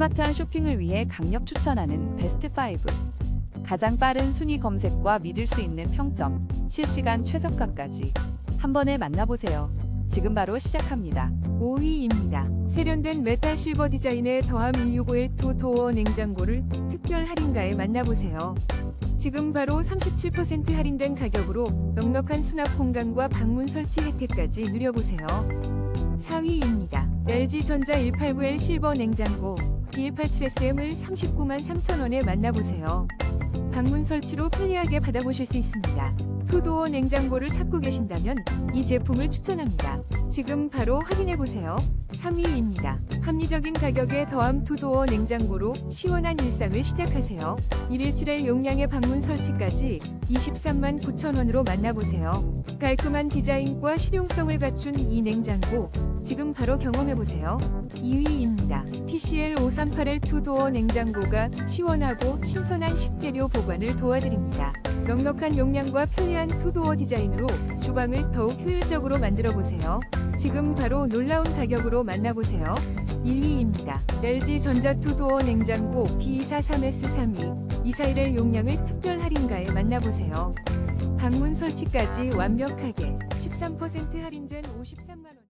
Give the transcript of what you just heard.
스마트한 쇼핑을 위해 강력 추천하는 베스트 5. 가장 빠른 순위 검색과 믿을 수 있는 평점, 실시간 최저가까지 한 번에 만나보세요. 지금 바로 시작합니다. 5위입니다. 세련된 메탈 실버 디자인의 더함 1651 도어 냉장고를 특별 할인가에 만나보세요. 지금 바로 37% 할인된 가격으로 넉넉한 수납 공간과 방문 설치 혜택까지 누려보세요. 4위입니다. LG전자 189L 실버 냉장고 2187SM을 39만 3천원에 만나보세요. 방문 설치로 편리하게 받아보실 수 있습니다. 투도어 냉장고를 찾고 계신다면 이 제품을 추천합니다. 지금 바로 확인해보세요. 3위입니다. 합리적인 가격에 더함 투도어 냉장고로 시원한 일상을 시작하세요. 117L 용량의 방문 설치까지 23만 9천원으로 만나보세요. 깔끔한 디자인과 실용성을 갖춘 이 냉장고 지금 바로 경험해보세요. 2위입니다. TCL 538L 투도어 냉장고가 시원하고 신선한 식재료 보관을 도와드립니다. 넉넉한 용량과 편리한 투도어 디자인으로 주방을 더욱 효율적으로 만들어 보세요. 지금 바로 놀라운 가격으로 만나보세요. 1위입니다. LG 전자 투도어 냉장고 B243S32 241L 용량을 특별 할인가에 만나보세요. 방문 설치까지 완벽하게 13% 할인된 53만원.